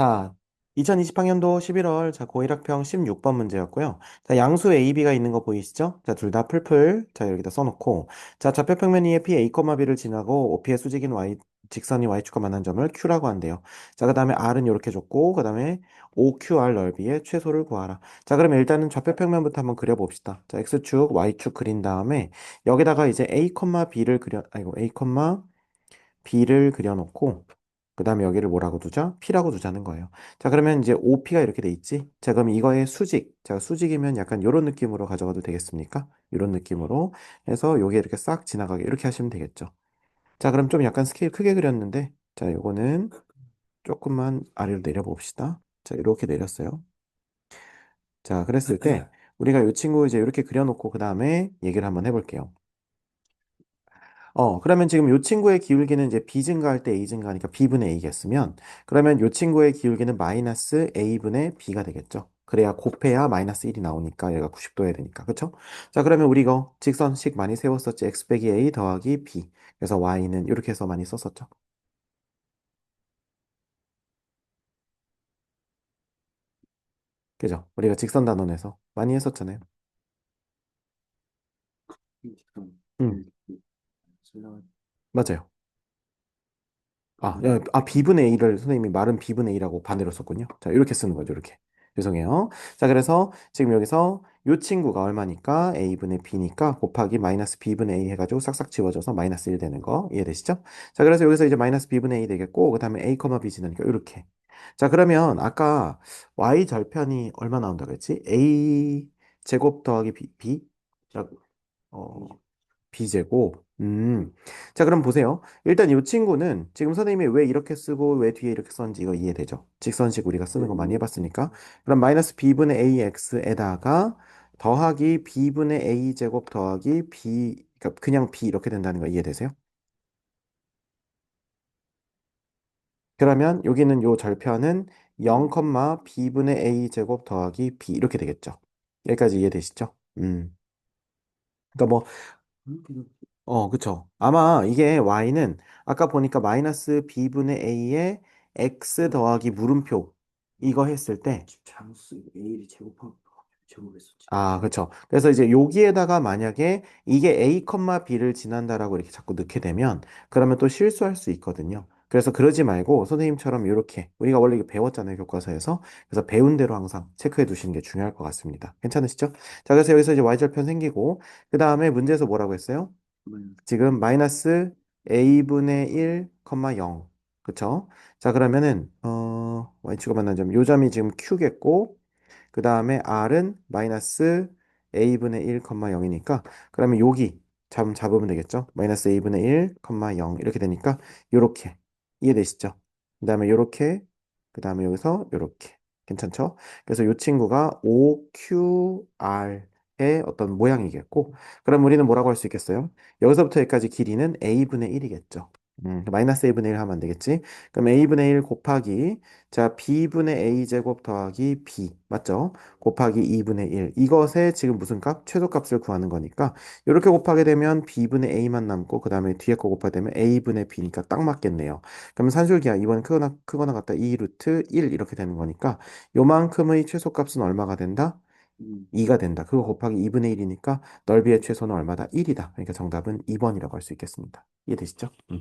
자, 2020학년도 11월 자, 고1학평 16번 문제였고요. 자, 양수 AB가 있는 거 보이시죠? 자, 둘 다 풀풀. 자, 여기다 써놓고. 자, 좌표평면 E의 P A, B를 지나고 OP의 수직인 Y, 직선이 Y축과 만난 점을 Q라고 한대요. 자, 그 다음에 R은 이렇게 줬고, 그 다음에 OQR 넓이의 최소를 구하라. 자, 그러면 일단은 좌표평면부터 한번 그려봅시다. 자, X축, Y축 그린 다음에 여기다가 이제 A, B를 그려, 아이고, A, B를 그려놓고, 그 다음에 여기를 뭐라고 두자? P라고 두자는 거예요. 자, 그러면 이제 OP가 이렇게 돼 있지? 자, 그럼 이거의 수직. 자, 수직이면 약간 이런 느낌으로 가져가도 되겠습니까? 이런 느낌으로 해서 요게 이렇게 싹 지나가게 이렇게 하시면 되겠죠. 자, 그럼 좀 약간 스케일 크게 그렸는데, 자, 요거는 조금만 아래로 내려 봅시다. 자, 이렇게 내렸어요. 자, 그랬을 때 우리가 이 친구 이제 이렇게 그려놓고 그 다음에 얘기를 한번 해볼게요. 어, 그러면 지금 이 친구의 기울기는 이제 b 증가할 때 a 증가하니까 b분의 a겠으면 그러면 이 친구의 기울기는 마이너스 a분의 b가 되겠죠. 그래야 곱해야 마이너스 1이 나오니까 얘가 90도여야 되니까. 그쵸? 자, 그러면 우리 이거 직선식 많이 세웠었지. x 빼기 a 더하기 b. 그래서 y는 이렇게 해서 많이 썼었죠. 그죠? 우리가 직선 단원에서 많이 했었잖아요. 음, 맞아요. 아, 야, 아, B분의 A를 선생님이 말은 B분의 A라고 반대로 썼군요. 자, 이렇게 쓰는 거죠, 이렇게. 죄송해요. 자, 그래서 지금 여기서 이 친구가 얼마니까? A분의 B니까 곱하기 마이너스 B분의 A 해가지고 싹싹 지워져서 마이너스 1 되는 거 이해되시죠? 자, 그래서 여기서 이제 마이너스 B분의 A 되겠고, 그 다음에 A, B 지나니까 이렇게. 자, 그러면 아까 Y 절편이 얼마 나온다 그랬지? A 제곱 더하기 B, B? 자, 어, B제곱. 음. 자, 그럼 보세요. 일단 이 친구는 지금 선생님이 왜 이렇게 쓰고 왜 뒤에 이렇게 썼는지 이거 이해되죠? 직선식 우리가 쓰는 거 많이 해봤으니까. 그럼 마이너스 B분의 AX에다가 더하기 B분의 A제곱 더하기 B, 그러니까 그냥 B 이렇게 된다는 거 이해되세요? 그러면 여기는 요 절편은 0, B분의 A제곱 더하기 B 이렇게 되겠죠? 여기까지 이해되시죠? 음. 그러니까 뭐 어, 그쵸. 아마 이게 y는 아까 보니까 마이너스 b분의 a에 x 더하기 물음표 이거 했을 때 장수 A를 제곱하고 제곱했었지. 아, 그쵸. 그래서 이제 여기에다가 만약에 이게 a, b를 지난다라고 이렇게 자꾸 넣게 되면 그러면 또 실수할 수 있거든요. 그래서 그러지 말고 선생님처럼 이렇게 우리가 원래 이거 배웠잖아요, 교과서에서. 그래서 배운 대로 항상 체크해 두시는 게 중요할 것 같습니다. 괜찮으시죠? 자, 그래서 여기서 이제 y절편 생기고 그 다음에 문제에서 뭐라고 했어요? 지금 마이너스 a분의 1, 0. 그쵸? 자, 그러면은, 어, y축과 만난 점, 요 점이 지금 q겠고, 그 다음에 r은 마이너스 a분의 1, 0이니까, 그러면 여기 잡, 잡으면 되겠죠? 마이너스 a분의 1, 0 이렇게 되니까, 요렇게. 이해되시죠? 그 다음에 요렇게, 그 다음에 여기서 요렇게. 괜찮죠? 그래서 요 친구가 OQR 의 어떤 모양이겠고 그럼 우리는 뭐라고 할 수 있겠어요? 여기서부터 여기까지 길이는 a분의 1이겠죠. 음, 마이너스 a분의 1 하면 안 되겠지? 그럼 a분의 1 곱하기 자 b분의 a제곱 더하기 b 맞죠? 곱하기 2분의 1 이것의 지금 무슨 값? 최소값을 구하는 거니까 이렇게 곱하게 되면 b분의 a만 남고 그 다음에 뒤에 거 곱하게 되면 a분의 b니까 딱 맞겠네요. 그럼 산술기하 이번엔 크거나 크거나 같다 2 루트 1 이렇게 되는 거니까 요만큼의 최소값은 얼마가 된다? 2가 된다. 그거 곱하기 2분의 1이니까 넓이의 최소는 얼마다? 1이다. 그러니까 정답은 2번이라고 할 수 있겠습니다. 이해되시죠? 음.